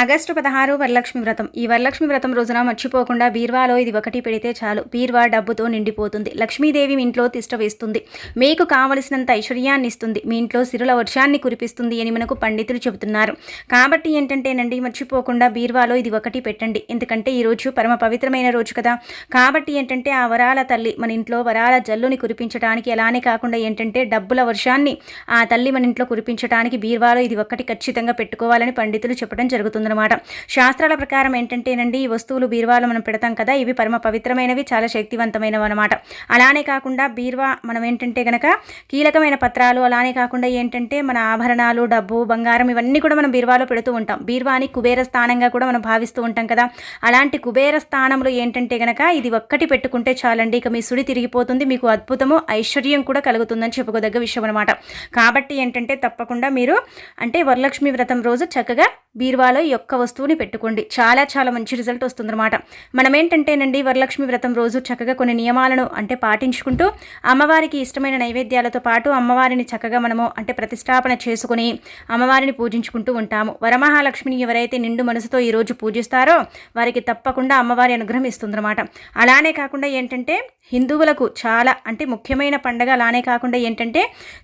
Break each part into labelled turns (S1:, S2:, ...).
S1: August పదహారు వరలక్ష్మి వ్రతం. ఈ వరలక్ష్మి వ్రతం రోజున మర్చిపోకుండా బీర్వాలో ఇది ఒకటి పెడితే చాలు. బీర్వా డబ్బుతో నిండిపోతుంది. లక్ష్మీదేవి మీ ఇంట్లో తిష్ట వేస్తుంది. మీకు కావలసినంత ఐశ్వర్యాన్ని ఇస్తుంది మీ ఇంట్లో సిరుల వర్షాన్ని కురిపిస్తుంది అని మనకు పండితులు చెబుతున్నారు. కాబట్టి ఏంటంటేనండి మర్చిపోకుండా బీర్వాలో ఇది ఒకటి పెట్టండి. ఎందుకంటే ఈ రోజు పరమ పవిత్రమైన రోజు కదా. కాబట్టి ఏంటంటే ఆ వరాల తల్లి మన ఇంట్లో వరాల జల్లుని కురిపించడానికి అలానే కాకుండా ఏంటంటే డబ్బుల వర్షాన్ని ఆ తల్లి మన ఇంట్లో కురిపించడానికి బీర్వాలో ఇది ఒకటి ఖచ్చితంగా పెట్టుకోవాలని పండితులు చెప్పడం జరుగుతుంది జరుగుతుందన్నమాట శాస్త్రాల ప్రకారం ఏంటంటేనండి ఈ వస్తువులు బీర్వాలు మనం పెడతాం కదా ఇవి పరమ పవిత్రమైనవి చాలా శక్తివంతమైనవి అనమాట అలానే కాకుండా బీర్వా మనం ఏంటంటే గనక కీలకమైన పత్రాలు అలానే కాకుండా ఏంటంటే మన ఆభరణాలు డబ్బు బంగారం ఇవన్నీ కూడా మనం బీర్వాలో పెడుతూ ఉంటాం. బీర్వాని కుబేర స్థానంగా కూడా మనం భావిస్తూ ఉంటాం కదా. అలాంటి కుబేర స్థానంలో ఏంటంటే గనక ఇది ఒక్కటి పెట్టుకుంటే చాలండి ఇక మీ సుడి తిరిగిపోతుంది మీకు అద్భుతము ఐశ్వర్యం కూడా కలుగుతుందని చెప్పుకోదగ్గ విషయం అనమాట కాబట్టి ఏంటంటే తప్పకుండా మీరు అంటే వరలక్ష్మి వ్రతం రోజు చక్కగా బీర్వాలో ఈ ఒక్క వస్తువుని పెట్టుకోండి. చాలా చాలా మంచి రిజల్ట్ వస్తుందన్నమాట. మనం ఏంటంటేనండి వరలక్ష్మి వ్రతం రోజు చక్కగా కొన్ని నియమాలను అంటే పాటించుకుంటూ అమ్మవారికి ఇష్టమైన నైవేద్యాలతో పాటు అమ్మవారిని చక్కగా మనము అంటే ప్రతిష్టాపన చేసుకుని అమ్మవారిని పూజించుకుంటూ ఉంటాము. వరమహాలక్ష్మిని ఎవరైతే నిండు మనసుతో ఈరోజు పూజిస్తారో వారికి తప్పకుండా అమ్మవారి అనుగ్రహం ఇస్తుందన్నమాట. అలానే కాకుండా ఏంటంటే హిందువులకు చాలా అంటే ముఖ్యమైన పండగ అలానే కాకుండా ఏంటంటే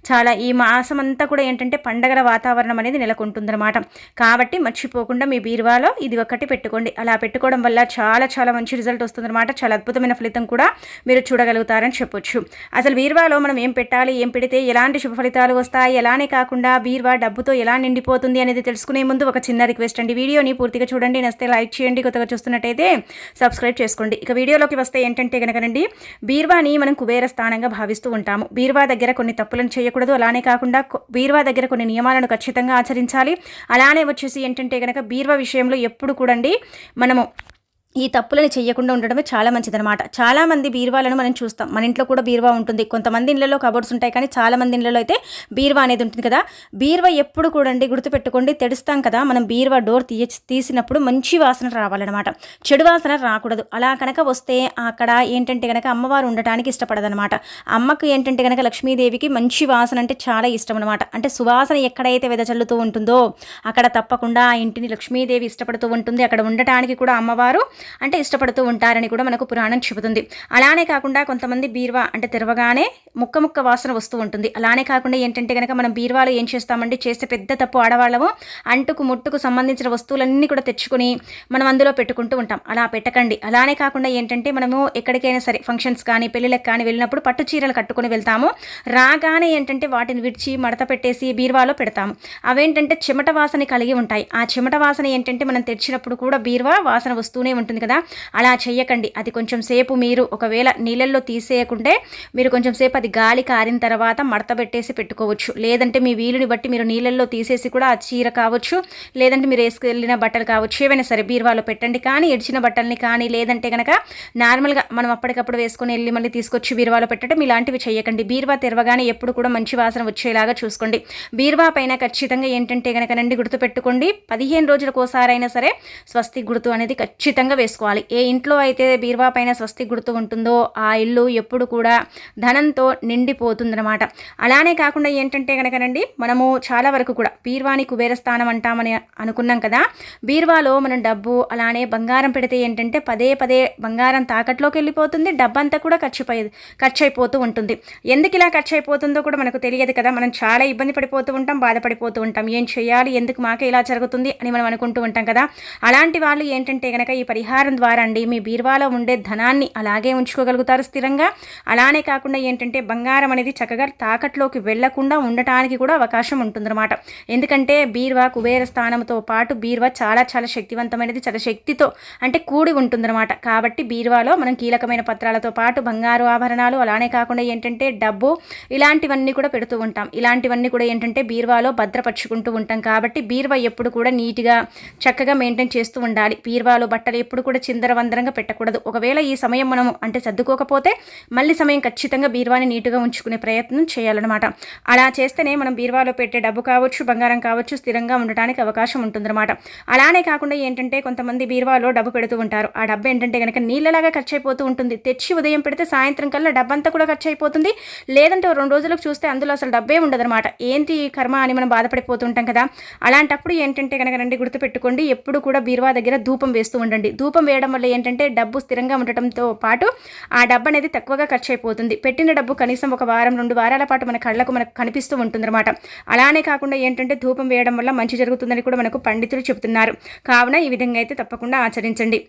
S1: చాలా ఈ మాసం అంతా కూడా ఏంటంటే పండగల వాతావరణం అనేది నెలకొంటుందన్నమాట. కాబట్టి మర్చిపోకుండా మీ బీరువాలో ఇది ఒకటి పెట్టుకోండి. అలా పెట్టుకోవడం వల్ల చాలా చాలా మంచి రిజల్ట్ వస్తుందన్నమాట. చాలా అద్భుతమైన ఫలితం కూడా మీరు చూడగలుగుతారని చెప్పొచ్చు. అసలు బీరువాలో మనం ఏం పెట్టాలి ఏం పెడితే ఎలాంటి శుభ ఫలితాలు వస్తాయి ఎలానే కాకుండా బీరువా డబ్బుతో ఎలా నిండిపోతుంది అనేది తెలుసుకునే ముందు ఒక చిన్న రిక్వెస్ట్ అండి. వీడియోని పూర్తిగా చూడండి నస్తే లైక్ చేయండి కొత్తగా చూస్తున్నట్టయితే సబ్స్క్రైబ్ చేసుకోండి. ఇక వీడియోలోకి వస్తే ఏంటంటే కనుకనండి బీర్వాని మనం కుబేర స్థానంగా భావిస్తూ ఉంటాము. బీర్వా దగ్గర కొన్ని తప్పులను చేయకూడదు. అలానే కాకుండా బీర్వా దగ్గర కొన్ని నియమాలను ఖచ్చితంగా ఆచరించాలి. అలానే వచ్చేసి ఏంటంటే కనుక బీర్వ విషయంలో ఎప్పుడు కూడండి మనము ఈ తప్పులని చేయకుండా ఉండడమే చాలా మంచిదనమాట చాలా మంది బీరువాలను మనం చూస్తాం. మన ఇంట్లో కూడా బీరువా ఉంటుంది. కొంతమంది ఇళ్ళలో కబోర్డ్స్ ఉంటాయి కానీ చాలా ఇళ్ళలో అయితే బీరువా అనేది ఉంటుంది కదా. బీరువా ఎప్పుడు కూడండి గుర్తుపెట్టుకోండి తెడుస్తాం కదా. మనం బీరువా డోర్ తీయ తీసినప్పుడు మంచి వాసన రావాలన్నమాట. చెడు వాసన రాకూడదు. అలా కనుక వస్తే అక్కడ ఏంటంటే కనుక అమ్మవారు ఉండటానికి ఇష్టపడదనమాట అమ్మకు ఏంటంటే కనుక లక్ష్మీదేవికి మంచి వాసన అంటే చాలా ఇష్టం అనమాట అంటే సువాసన ఎక్కడైతే వెదజల్లుతూ ఉంటుందో అక్కడ తప్పకుండా ఆ ఇంటిని లక్ష్మీదేవి ఇష్టపడుతూ ఉంటుంది. అక్కడ ఉండటానికి కూడా అమ్మవారు అంటే ఇష్టపడుతూ ఉంటారని కూడా మనకు పురాణం చెబుతుంది. అలానే కాకుండా కొంతమంది బీర్వా అంటే తెరవగానే ముక్క ముక్క వాసన వస్తూ ఉంటుంది. అలానే కాకుండా ఏంటంటే కనుక మనం బీర్వాలో ఏం చేస్తామంటే చేస్తే పెద్ద తప్పు ఆడవాళ్ళము అంటుకు ముట్టుకు సంబంధించిన వస్తువులన్నీ కూడా తెచ్చుకుని మనం అందులో పెట్టుకుంటూ ఉంటాం. అలా పెట్టకండి. అలానే కాకుండా ఏంటంటే మనము ఎక్కడికైనా సరే ఫంక్షన్స్ కానీ పెళ్ళిళ్ళకి కానీ వెళ్ళినప్పుడు పట్టు చీరలు కట్టుకొని వెళ్తాము. రాగానే ఏంటంటే వాటిని విడిచి మడత పెట్టేసి బీర్వాలో పెడతాము. అవేంటంటే చెమట వాసన కలిగి ఉంటాయి. ఆ చెమట వాసన ఏంటంటే మనం తెచ్చినప్పుడు కూడా బీర్వా వాసన వస్తూనే ఉంటుంది. ఉంటుంది కదా? అలా చేయకండి అది కొంచెం సేపు మీరు ఒకవేళ నీళ్ళల్లో తీసేయకుంటే మీరు కొంచెం సేపు అది గాలి కారిన తర్వాత మడత పెట్టేసి పెట్టుకోవచ్చు. లేదంటే మీ వీలుని బట్టి మీరు నీళ్ళల్లో తీసేసి కూడా ఆ చీర కావచ్చు లేదంటే మీరు వేసుకెళ్ళిన బట్టలు కావచ్చు ఏవైనా సరే బీరువాలో పెట్టండి. కానీ ఎడిచిన బట్టల్ని కానీ లేదంటే కనుక నార్మల్గా మనం అప్పటికప్పుడు వేసుకొని వెళ్ళి మళ్ళీ తీసుకొచ్చి బీరువాలో పెట్టడం ఇలాంటివి చేయకండి బీరువా తెరవగానే ఎప్పుడు కూడా మంచి వాసన వచ్చేలాగా చూసుకోండి. బీరువా పైన ఖచ్చితంగా ఏంటంటే కనుకనండి గుర్తుపెట్టుకోండి. పదిహేను రోజులకు ఒకసారైనా సరే స్వస్తి గుర్తు అనేది ఖచ్చితంగా వేసుకోవాలి. ఏ ఇంట్లో అయితే బీరువా పైన స్వస్తి గుర్తు ఉంటుందో ఆ ఇల్లు ఎప్పుడు కూడా ధనంతో నిండిపోతుందన్నమాట. అలానే కాకుండా ఏంటంటే కనుకనండి మనము చాలా వరకు కూడా బీర్వాని కుబేర స్థానం అంటామని అనుకున్నాం కదా బీర్వాలో మనం డబ్బు అలానే బంగారం పెడితే ఏంటంటే పదే పదే బంగారం తాకట్లోకి వెళ్ళిపోతుంది డబ్బంతా కూడా ఖర్చు ఖర్చు అయిపోతూ ఉంటుంది. ఎందుకు ఇలా ఖర్చు అయిపోతుందో కూడా మనకు తెలియదు కదా మనం చాలా ఇబ్బంది పడిపోతూ ఉంటాం బాధపడిపోతూ ఉంటాం. ఏం చేయాలి ఎందుకు మాకే ఇలా జరుగుతుంది అని మనం అనుకుంటూ ఉంటాం కదా. అలాంటి వాళ్ళు ఏంటంటే కనుక ఈ పరిహారం పరిహారం ద్వారా అండి మీ బీర్వాలో ఉండే ధనాన్ని అలాగే ఉంచుకోగలుగుతారు స్థిరంగా. అలానే కాకుండా ఏంటంటే బంగారం అనేది చక్కగా తాకట్లోకి వెళ్ళకుండా ఉండటానికి కూడా అవకాశం ఉంటుందన్నమాట. ఎందుకంటే బీర్వా కుబేర స్థానంతో పాటు బీర్వా చాలా చాలా శక్తివంతమైనది చాలా శక్తితో అంటే కూడి ఉంటుందన్నమాట. కాబట్టి బీర్వాలో మనం కీలకమైన పత్రాలతో పాటు బంగారు ఆభరణాలు అలానే కాకుండా ఏంటంటే డబ్బు ఇలాంటివన్నీ కూడా పెడుతూ ఉంటాం. ఇలాంటివన్నీ కూడా ఏంటంటే బీర్వాలో భద్రపరుచుకుంటూ ఉంటాం. కాబట్టి బీర్వా ఎప్పుడు కూడా నీట్గా చక్కగా మెయింటైన్ చేస్తూ ఉండాలి. బీర్వాలో బట్టలు ఎప్పుడు ఎప్పుడు కూడా చిందరవందరంగా పెట్టకూడదు. ఒకవేళ ఈ సమయం మనం అంటే సర్దుకోకపోతే మళ్ళీ సమయం ఖచ్చితంగా బీరువాని నీట్గా ఉంచుకునే ప్రయత్నం చేయాలన్నమాట. అలా చేస్తేనే మనం బీరువాలో పెట్టే డబ్బు కావచ్చు బంగారం కావచ్చు స్థిరంగా ఉండటానికి అవకాశం ఉంటుందన్నమాట. అలానే కాకుండా ఏంటంటే కొంతమంది బీరువాలో డబ్బు పెడుతూ ఉంటారు. ఆ డబ్బు ఏంటంటే కనుక నీళ్ళలాగా ఖర్చు అయిపోతూ ఉంటుంది. తెచ్చి ఉదయం పెడితే సాయంత్రం కల్లా డబ్బంతా కూడా ఖర్చు అయిపోతుంది లేదంటే రెండు రోజులకు చూస్తే అందులో అసలు డబ్బే ఉండదన్నమాట. ఏంటి ఈ కర్మ అని మనం బాధపడిపోతుంటాం కదా. అలాంటప్పుడు ఏంటంటే కనుక రండి గుర్తుపెట్టుకోండి. ఎప్పుడు కూడా బీరువా దగ్గర ధూపం వేస్తూ ఉండండి. ధూపం వేయడం వల్ల ఏంటంటే డబ్బు స్థిరంగా ఉండటంతో పాటు ఆ డబ్బు అనేది తక్కువగా ఖర్చు అయిపోతుంది పెట్టిన డబ్బు కనీసం ఒక వారం రెండు వారాల పాటు మన కళ్ళకు మనకు కనిపిస్తూ ఉంటుందన్నమాట. అలానే కాకుండా ఏంటంటే ధూపం వేయడం వల్ల మంచి జరుగుతుందని కూడా మనకు పండితులు చెబుతున్నారు. కావున ఈ విధంగా అయితే తప్పకుండా ఆచరించండి.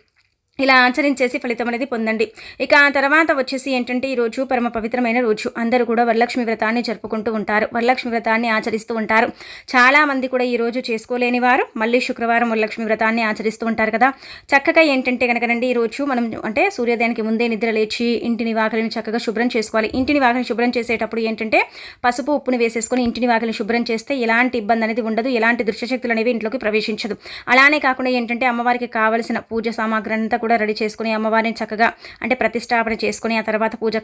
S1: ఇలా ఆచరించేసి ఫలితం అనేది పొందండి. ఇక ఆ తర్వాత వచ్చేసి ఏంటంటే ఈరోజు పరమ పవిత్రమైన రోజు. అందరూ కూడా వరలక్ష్మి వ్రతాన్ని జరుపుకుంటూ ఉంటారు. వరలక్ష్మి వ్రతాన్ని ఆచరిస్తూ ఉంటారు. చాలామంది కూడా ఈ రోజు చేసుకోలేని వారు మళ్ళీ శుక్రవారం వరలక్ష్మి వ్రతాన్ని ఆచరిస్తూ ఉంటారు కదా. చక్కగా ఏంటంటే కనుకనండి ఈరోజు మనం అంటే సూర్యోదయానికి ముందే నిద్ర లేచి ఇంటిని వాకిలిని చక్కగా శుభ్రం చేసుకోవాలి. ఇంటిని వాకిలిని శుభ్రం చేసేటప్పుడు ఏంటంటే పసుపు ఉప్పుని వేసేసుకొని ఇంటిని వాకిలిని శుభ్రం చేస్తే ఎలాంటి ఇబ్బంది అనేది ఉండదు. ఎలాంటి దృశ్యశక్తులు అనేవి ఇంట్లోకి ప్రవేశించదు. అలానే కాకుండా ఏంటంటే అమ్మవారికి కావలసిన పూజ సామాగ్రి అంతా కూడా రెడీ చేసుకుని అమ్మవారిని చక్కగా అంటే ప్రతిష్టాపన చేసుకుని ఆ తర్వాత పూజ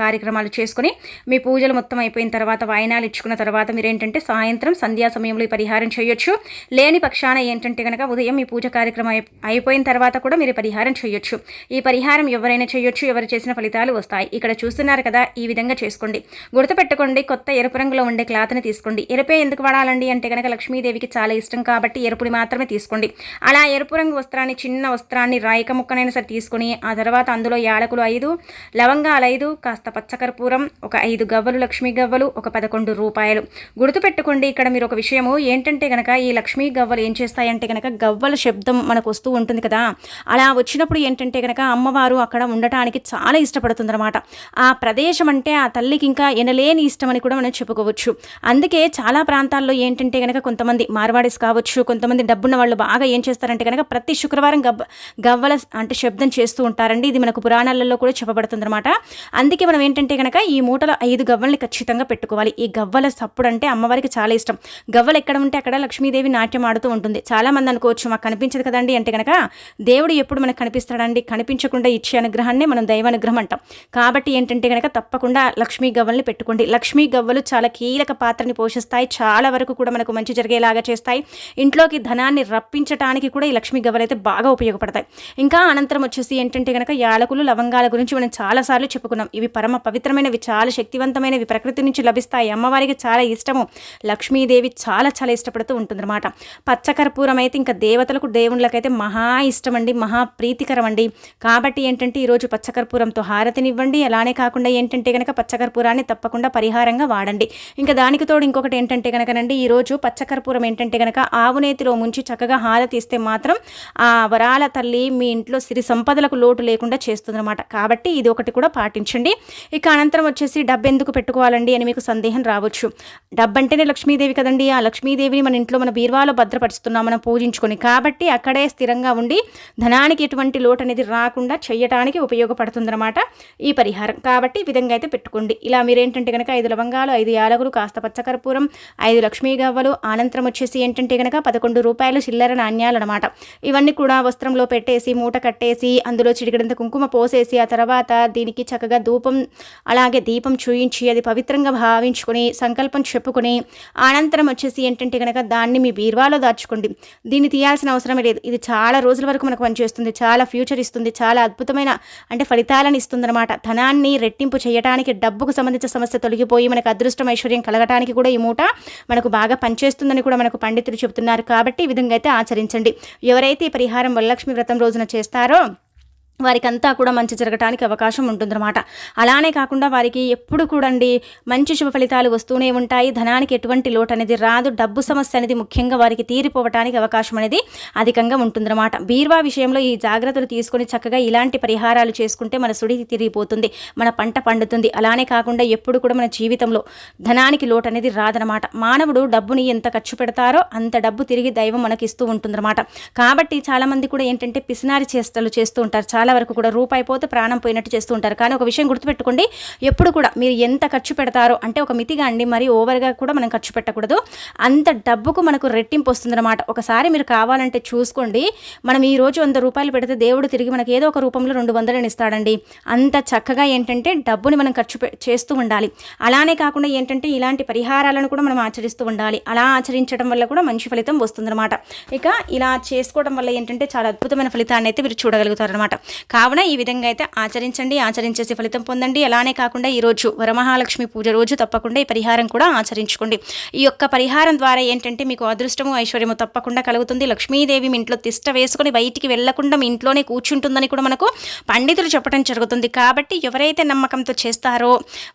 S1: కార్యక్రమాలు చేసుకుని మీ పూజలు మొత్తం అయిపోయిన తర్వాత వాయినాలు ఇచ్చుకున్న తర్వాత మీరు ఏంటంటే సాయంత్రం సంధ్యా సమయంలో ఈ పరిహారం చేయొచ్చు. లేని పక్షాన ఏంటంటే కనుక ఉదయం ఈ పూజ కార్యక్రమం అయిపోయిన తర్వాత కూడా మీరు పరిహారం చేయొచ్చు. ఈ పరిహారం ఎవరైనా చేయొచ్చు ఎవరు చేసిన ఫలితాలు వస్తాయి. ఇక్కడ చూస్తున్నారు కదా ఈ విధంగా చేసుకోండి. గుర్తుపెట్టుకోండి కొత్త ఎరుపు రంగులో ఉండే క్లాత్ని తీసుకోండి. ఎరుపే ఎందుకు వాడాలండి అంటే కనుక లక్ష్మీదేవికి చాలా ఇష్టం కాబట్టి ఎరుపుని మాత్రమే తీసుకోండి. అలా ఎరుపు రంగు వస్త్రాన్ని చిన్న వస్త్రాన్ని రాయకము ముక్కనైనా సరే తీసుకుని ఆ తర్వాత అందులో యాలకులు ఐదు లవంగాలు ఐదు కాస్త పచ్చకర్పూరం ఒక ఐదు గవ్వలు లక్ష్మీ గవ్వలు ఒక పదకొండు రూపాయలు. గుర్తుపెట్టుకోండి ఇక్కడ మీరు ఒక విషయము ఏంటంటే కనుక ఈ లక్ష్మీ గవ్వలు ఏం చేస్తాయంటే కనుక గవ్వల శబ్దం మనకు వస్తూ ఉంటుంది కదా. అలా వచ్చినప్పుడు ఏంటంటే కనుక అమ్మవారు అక్కడ ఉండటానికి చాలా ఇష్టపడుతుందన్నమాట. ఆ ప్రదేశం అంటే ఆ తల్లికి ఇంకా ఎనలేని ఇష్టం అని కూడా మనం చెప్పుకోవచ్చు. అందుకే చాలా ప్రాంతాల్లో ఏంటంటే కనుక కొంతమంది మార్వాడిస్ కావచ్చు కొంతమంది డబ్బున్న వాళ్ళు బాగా ఏం చేస్తారంటే కనుక ప్రతి శుక్రవారం గవ్వ గవ్వల అంటే శబ్దం చేస్తూ ఉంటారండి. ఇది మనకు పురాణాలలో కూడా చెప్పబడుతుందన్నమాట. అందుకే మనం ఏంటంటే కనుక ఈ మూటలో ఐదు గవ్వల్ని ఖచ్చితంగా పెట్టుకోవాలి. ఈ గవ్వల సప్పుడు అంటే అమ్మవారికి చాలా ఇష్టం. గవ్వలు ఎక్కడ ఉంటే అక్కడ లక్ష్మీదేవి నాట్యం ఆడుతూ ఉంటుంది. చాలామంది అనుకోవచ్చు మాకు కనిపించదు కదండి అంటే కనుక దేవుడు ఎప్పుడు మనకు కనిపిస్తాడండి? కనిపించకుండా ఇచ్చే అనుగ్రహాన్ని మనం దైవానుగ్రహం అంటాం. కాబట్టి ఏంటంటే కనుక తప్పకుండా లక్ష్మీ గవ్వల్ని పెట్టుకోండి. లక్ష్మీ గవ్వలు చాలా కీలక పాత్రని పోషిస్తాయి. చాలా వరకు కూడా మనకు మంచి జరిగేలాగా చేస్తాయి. ఇంట్లోకి ధనాన్ని రప్పించడానికి కూడా ఈ లక్ష్మీ గవ్వలు అయితే బాగా ఉపయోగపడతాయి. ఇంకా అనంతరం వచ్చేసి ఏంటంటే కనుక యాలకులు లవంగాల గురించి మనం చాలాసార్లు చెప్పుకున్నాం. ఇవి పరమ పవిత్రమైనవి చాలా శక్తివంతమైనవి ప్రకృతి నుంచి లభిస్తాయి. అమ్మవారికి చాలా ఇష్టము. లక్ష్మీదేవి చాలా చాలా ఇష్టపడుతూ ఉంటుందన్నమాట. పచ్చకర్పూరం అయితే ఇంకా దేవతలకు దేవుళ్ళకైతే మహా ఇష్టం అండి మహా ప్రీతికరం అండి కాబట్టి ఏంటంటే ఈరోజు పచ్చకర్పూరంతో హారతినివ్వండి అలానే కాకుండా ఏంటంటే కనుక పచ్చకర్పూరాన్ని తప్పకుండా పరిహారంగా వాడండి. ఇంకా దానికి తోడు ఇంకొకటి ఏంటంటే కనుకనండి ఈరోజు పచ్చకర్పూరం ఏంటంటే కనుక ఆవునేతిలో ముంచి చక్కగా హారతి ఇస్తే మాత్రం ఆ వరాల తల్లి మీ ఇంట్లో సిరి సంపదలకు లోటు లేకుండా చేస్తుందన్నమాట. కాబట్టి ఇది ఒకటి కూడా పాటించండి. ఇక అనంతరం వచ్చేసి డబ్బు ఎందుకు పెట్టుకోవాలండి అని మీకు సందేహం రావచ్చు. డబ్బు అంటేనే లక్ష్మీదేవి కదండి. ఆ లక్ష్మీదేవిని మన ఇంట్లో మన బీర్వాలో భద్రపరుస్తున్నాం మనం పూజించుకొని. కాబట్టి అక్కడే స్థిరంగా ఉండి ధనానికి ఎటువంటి లోటు అనేది రాకుండా చేయటానికి ఉపయోగపడుతుందన్నమాట ఈ పరిహారం. కాబట్టి ఈ విధంగా అయితే పెట్టుకోండి. ఇలా మీరేంటంటే కనుక ఐదు లవంగాలు ఐదు యాలకులు కాస్త పచ్చకర్పూరం ఐదు లక్ష్మీ గవ్వలు అనంతరం వచ్చేసి ఏంటంటే కనుక పదకొండు రూపాయలు చిల్లర నాణ్యాలు అనమాట ఇవన్నీ కూడా వస్త్రంలో పెట్టేసి మూట కట్టేసి అందులో చిడికడంత కుంకుమ పోసేసి ఆ తర్వాత దీనికి చక్కగా ధూపం అలాగే దీపం చూయించి అది పవిత్రంగా భావించుకొని సంకల్పం చెప్పుకొని అనంతరం వచ్చేసి ఏంటంటే కనుక దాన్ని మీ బీర్వాలో దాచుకోండి. దీన్ని తీయాల్సిన అవసరమే లేదు. ఇది చాలా రోజుల వరకు మనకు పనిచేస్తుంది. చాలా ఫ్యూచర్ ఇస్తుంది. చాలా అద్భుతమైన అంటే ఫలితాలను ఇస్తుందన్నమాట. ధనాన్ని రెట్టింపు చేయడానికి డబ్బుకు సంబంధించిన సమస్య తొలగిపోయి మనకు అదృష్టం ఐశ్వర్యం కలగటానికి కూడా ఈ మూట మనకు బాగా పనిచేస్తుందని కూడా మనకు పండితులు చెబుతున్నారు. కాబట్టి ఈ విధంగా అయితే ఆచరించండి. ఎవరైతే పరిహారం వరలక్ష్మి వ్రతం రోజున చేస్తారు contestaron, వారికంతా కూడా మంచి జరగటానికి అవకాశం ఉంటుందన్నమాట. అలానే కాకుండా వారికి ఎప్పుడు కూడండి మంచి శుభ ఫలితాలు వస్తూనే ఉంటాయి. ధనానికి ఎటువంటి లోటు అనేది రాదు. డబ్బు సమస్య అనేది ముఖ్యంగా వారికి తీరిపోవటానికి అవకాశం అనేది అధికంగా ఉంటుందన్నమాట. బీర్వా విషయంలో ఈ జాగ్రత్తలు తీసుకొని చక్కగా ఇలాంటి పరిహారాలు చేసుకుంటే మన సుడి తిరిగిపోతుంది. మన పంట పండుతుంది. అలానే కాకుండా ఎప్పుడు కూడా మన జీవితంలో ధనానికి లోటు అనేది రాదనమాట మానవుడు డబ్బుని ఎంత ఖర్చు పెడతారో అంత డబ్బు తిరిగి దైవం మనకి ఇస్తూ ఉంటుందన్నమాట. కాబట్టి చాలామంది కూడా ఏంటంటే పిసినారి చేష్టలు చేస్తూ ఉంటారు. చాలా చాలా వరకు కూడా రూపాయి పోతే ప్రాణం పోయినట్టు చేస్తూ ఉంటారు. కానీ ఒక విషయం గుర్తుపెట్టుకోండి ఎప్పుడు కూడా మీరు ఎంత ఖర్చు పెడతారో అంటే ఒక మితిగా అండి మరి ఓవర్గా కూడా మనం ఖర్చు పెట్టకూడదు. అంత డబ్బుకు మనకు రెట్టింపు వస్తుందన్నమాట. ఒకసారి మీరు కావాలంటే చూసుకోండి. మనం ఈ రోజు వంద రూపాయలు పెడితే దేవుడు తిరిగి మనకి ఏదో ఒక రూపంలో రెండు వందలని ఇస్తాడండి. అంత చక్కగా ఏంటంటే డబ్బుని మనం ఖర్చు చేస్తూ ఉండాలి. అలానే కాకుండా ఏంటంటే ఇలాంటి పరిహారాలను కూడా మనం ఆచరిస్తూ ఉండాలి. అలా ఆచరించడం వల్ల కూడా మంచి ఫలితం వస్తుందన్నమాట. ఇక ఇలా చేసుకోవడం వల్ల ఏంటంటే చాలా అద్భుతమైన ఫలితాన్ని అయితే మీరు చూడగలుగుతారనమాట కావున ఈ విధంగా అయితే ఆచరించండి ఆచరించేసి ఫలితం పొందండి. అలానే కాకుండా ఈరోజు వరమహాలక్ష్మి పూజ రోజు తప్పకుండా ఈ పరిహారం కూడా ఆచరించుకోండి. ఈ యొక్క పరిహారం ద్వారా ఏంటంటే మీకు అదృష్టము ఐశ్వర్యము తప్పకుండా కలుగుతుంది. లక్ష్మీదేవి మీ ఇంట్లో తిష్ట వేసుకుని బయటికి వెళ్ళకుండా మీ ఇంట్లోనే కూర్చుంటుందని కూడా మనకు పండితులు చెప్పడం జరుగుతుంది. కాబట్టి ఎవరైతే నమ్మకంతో చేస్తారో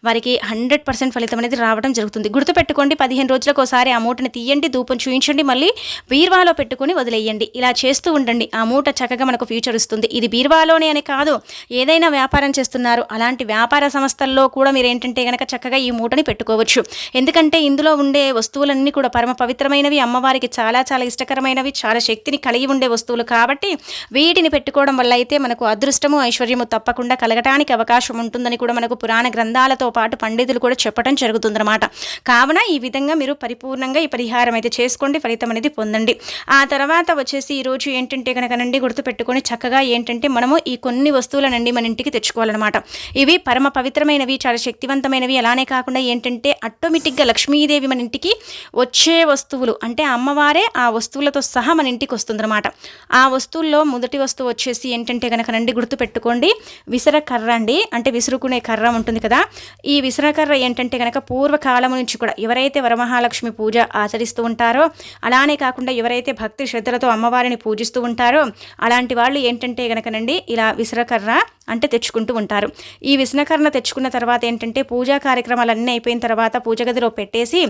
S1: వారికి హండ్రెడ్ పర్సెంట్ ఫలితం అనేది రావడం జరుగుతుంది. గుర్తుపెట్టుకోండి పదిహేను రోజులకు ఒకసారి ఆ మూటని తీయండి ధూపం చూయించండి మళ్ళీ బీర్వాలో పెట్టుకొని వదిలేయండి. ఇలా చేస్తూ ఉండండి. ఆ మూట చక్కగా మనకు ఫ్యూచర్ ఇస్తుంది. ఇది సంస్థలోనే అని కాదు ఏదైనా వ్యాపారం చేస్తున్నారు అలాంటి వ్యాపార సంస్థల్లో కూడా మీరు ఏంటంటే కనుక చక్కగా ఈ మూటని పెట్టుకోవచ్చు. ఎందుకంటే ఇందులో ఉండే వస్తువులన్నీ కూడా పరమ పవిత్రమైనవి అమ్మవారికి చాలా చాలా ఇష్టకరమైనవి చాలా శక్తిని కలిగి ఉండే వస్తువులు కాబట్టి వీటిని పెట్టుకోవడం వల్ల అయితే మనకు అదృష్టము ఐశ్వర్యము తప్పకుండా కలగటానికి అవకాశం ఉంటుందని కూడా మనకు పురాణ గ్రంథాలతో పాటు పండితులు కూడా చెప్పడం జరుగుతుందన్నమాట. కావున ఈ విధంగా మీరు పరిపూర్ణంగా ఈ పరిహారం అయితే చేసుకోండి ఫలితం అనేది పొందండి. ఆ తర్వాత వచ్చేసి ఈరోజు ఏంటంటే కనుక నండి గుర్తుపెట్టుకొని చక్కగా ఏంటంటే మనము ఈ కొన్ని వస్తువులనండి మన ఇంటికి తెచ్చుకోవాలన్నమాట. ఇవి పరమ పవిత్రమైనవి చాలా శక్తివంతమైనవి. అలానే కాకుండా ఏంటంటే ఆటోమేటిక్గా లక్ష్మీదేవి మన ఇంటికి వచ్చే వస్తువులు అంటే అమ్మవారే ఆ వస్తువులతో సహా మన ఇంటికి వస్తుందన్నమాట. ఆ వస్తువుల్లో మొదటి వస్తువు వచ్చేసి ఏంటంటే కనుక నండి గుర్తుపెట్టుకోండి విసర కర్ర అండి. అంటే విసురుకునే కర్ర ఉంటుంది కదా. ఈ విసరకర్ర ఏంటంటే కనుక పూర్వకాలం నుంచి కూడా ఎవరైతే వరమహాలక్ష్మి పూజ ఆచరిస్తూ ఉంటారో అలానే కాకుండా ఎవరైతే భక్తి శ్రద్ధలతో అమ్మవారిని పూజిస్తూ ఉంటారో అలాంటి వాళ్ళు ఏంటంటే కనుకనండి ఇలా విసరకర్ర అంటే తెచ్చుకుంటూ ఉంటారు. ఈ విసనకర్ణ తెచ్చుకున్న తర్వాత ఏంటంటే పూజా కార్యక్రమాలు అన్నీ అయిపోయిన తర్వాత పూజ గదిలో పెట్టేసి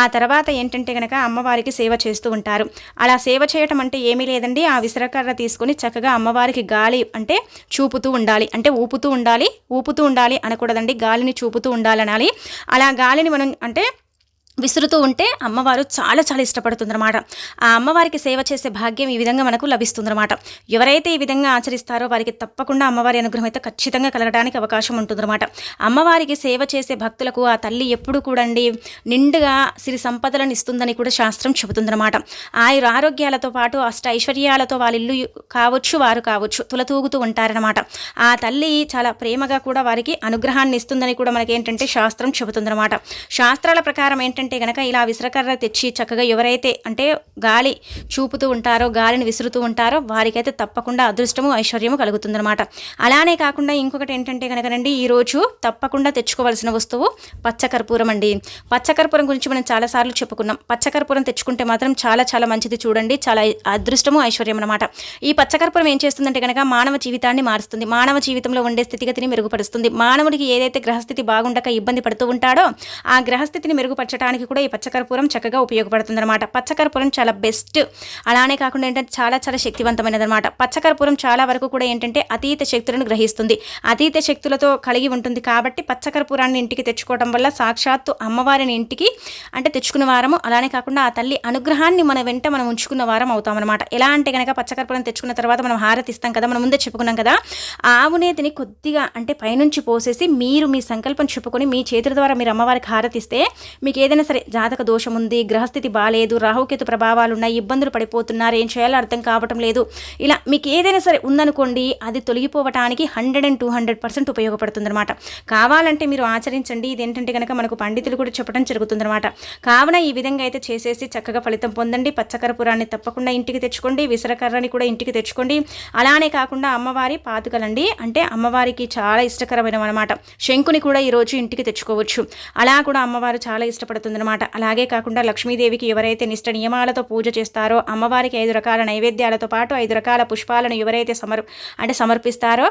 S1: ఆ తర్వాత ఏంటంటే కనుక అమ్మవారికి సేవ చేస్తూ ఉంటారు. అలా సేవ చేయటం అంటే ఏమీ లేదండి. ఆ విసరకర్ర తీసుకొని చక్కగా అమ్మవారికి గాలి అంటే చూపుతూ ఉండాలి. అంటే ఊపుతూ ఉండాలి ఊపుతూ ఉండాలి అనకూడదండి. గాలిని చూపుతూ ఉండాలనాలి. అలా గాలిని మనం అంటే విసురుతూ ఉంటే అమ్మవారు చాలా చాలా ఇష్టపడుతుందన్నమాట. ఆ అమ్మవారికి సేవ చేసే భాగ్యం ఈ విధంగా మనకు లభిస్తుందన్నమాట. ఎవరైతే ఈ విధంగా ఆచరిస్తారో వారికి తప్పకుండా అమ్మవారి అనుగ్రహం అయితే ఖచ్చితంగా కలగడానికి అవకాశం ఉంటుందన్నమాట. అమ్మవారికి సేవ చేసే భక్తులకు ఆ తల్లి ఎప్పుడు కూడండి నిండుగా సిరి సంపదలను ఇస్తుందని కూడా శాస్త్రం చెబుతుందన్నమాట. ఆయుర ఆరోగ్యాలతో పాటు అష్ట ఐశ్వర్యాలతో వాళ్ళ ఇల్లు కావచ్చు వారు కావచ్చు తులతూగుతూ ఉంటారనమాట ఆ తల్లి చాలా ప్రేమగా కూడా వారికి అనుగ్రహాన్ని ఇస్తుందని కూడా మనకి ఏంటంటే శాస్త్రం చెబుతుందన్నమాట. శాస్త్రాల ప్రకారం ఏంటంటే ఏంటంటే కనుక ఇలా విసరకర్ర తెచ్చి చక్కగా ఎవరైతే అంటే గాలి చూపుతూ ఉంటారో గాలిని విసురుతూ ఉంటారో వారికైతే తప్పకుండా అదృష్టము ఐశ్వర్యము కలుగుతుందన్నమాట. అలానే కాకుండా ఇంకొకటి ఏంటంటే కనుకనండి ఈరోజు తప్పకుండా తెచ్చుకోవాల్సిన వస్తువు పచ్చకర్పూరం అండి. పచ్చకర్పూరం గురించి మనం చాలాసార్లు చెప్పుకున్నాం. పచ్చకర్పూరం తెచ్చుకుంటే మాత్రం చాలా చాలా మంచిది చూడండి. చాలా అదృష్టము ఐశ్వర్యం అనమాట ఈ పచ్చకర్పూరం ఏం చేస్తుందంటే కనుక మానవ జీవితాన్ని మారుస్తుంది. మానవ జీవితంలో ఉండే స్థితిగతిని మెరుగుపరుస్తుంది. మానవుడికి ఏదైతే గ్రహస్థితి బాగుండక ఇబ్బంది పడుతూ ఉంటాడో ఆ గ్రహస్థితిని మెరుగుపరచడానికి చేయడానికి కూడా ఈ పచ్చకర్పూరం చక్కగా ఉపయోగపడుతుంది అనమాట పచ్చకర్పూరం చాలా బెస్ట్ అలానే కాకుండా ఏంటంటే చాలా చాలా శక్తివంతమైనది అనమాట పచ్చకర్పూరం చాలా వరకు కూడా ఏంటంటే అతీత శక్తులను గ్రహిస్తుంది. అతీత శక్తులతో కలిగి ఉంటుంది కాబట్టి పచ్చకర్పూరాన్ని ఇంటికి తెచ్చుకోవడం వల్ల సాక్షాత్తు అమ్మవారిని ఇంటికి అంటే తెచ్చుకున్న వారము అలానే కాకుండా ఆ తల్లి అనుగ్రహాన్ని మన వెంట మనం ఉంచుకున్న వారం అవుతామన్నమాట. ఎలా అంటే కనుక పచ్చకర్పూరం తెచ్చుకున్న తర్వాత మనం హారతి ఇస్తాం కదా మనం ముందే చెప్పుకున్నాం కదా ఆవునేతిని కొద్దిగా అంటే పైనుంచి పోసేసి మీరు మీ సంకల్పం చెప్పుకొని మీ చేతుల ద్వారా మీరు అమ్మవారికి హారతిస్తే మీకు ఏదైనా సరే జాతక దోషం ఉంది గ్రహస్థితి బాగాలేదు రాహుకేతు ప్రభావాలు ఉన్నాయి ఇబ్బందులు పడిపోతున్నారు ఏం చేయాలో అర్థం కావటం లేదు. ఇలా మీకు ఏదైనా సరే ఉందనుకోండి అది తొలగిపోవటానికి hundred and two hundred percent ఉపయోగపడుతుందన్నమాట. కావాలంటే మీరు ఆచరించండి ఇది ఏంటంటే కనుక మనకు పండితులు కూడా చెప్పడం జరుగుతుందన్నమాట. కావున ఈ విధంగా అయితే చేసేసి చక్కగా ఫలితం పొందండి. పచ్చకరపురాన్ని తప్పకుండా ఇంటికి తెచ్చుకోండి విసరకర్రని కూడా ఇంటికి తెచ్చుకోండి. అలానే కాకుండా అమ్మవారి పాతుకలండి అంటే అమ్మవారికి చాలా ఇష్టకరమైన అనమాట శంకుని కూడా ఈరోజు ఇంటికి తెచ్చుకోవచ్చు. అలా కూడా అమ్మవారు చాలా ఇష్టపడుతుంది ఉంటుందన్నమాట అలాగే కాకుండా లక్ష్మీదేవికి ఎవరైతే నిష్ట నియమాలతో పూజ చేస్తారో అమ్మవారికి ఐదు రకాల నైవేద్యాలతో పాటు ఐదు రకాల పుష్పాలను ఎవరైతే సమర్ అంటే సమర్పిస్తారో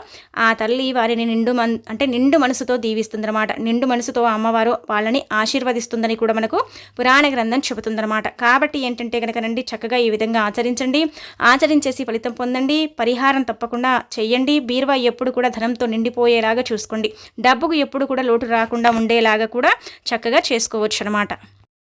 S1: ఆ తల్లి వారిని నిండు మన్ అంటే నిండు మనసుతో దీవిస్తుందన్నమాట. నిండు మనసుతో అమ్మవారు వాళ్ళని ఆశీర్వదిస్తుందని కూడా మనకు పురాణ గ్రంథం చెబుతుందన్నమాట. కాబట్టి ఏంటంటే కనుక నండి చక్కగా ఈ విధంగా ఆచరించండి. ఆచరించేసి ఫలితం పొందండి. పరిహారం తప్పకుండా చెయ్యండి. బీర్వా ఎప్పుడు కూడా ధనంతో నిండిపోయేలాగా చూసుకోండి. డబ్బుకు ఎప్పుడు కూడా లోటు రాకుండా ఉండేలాగా కూడా చక్కగా చేసుకోవచ్చు అనమాట మాట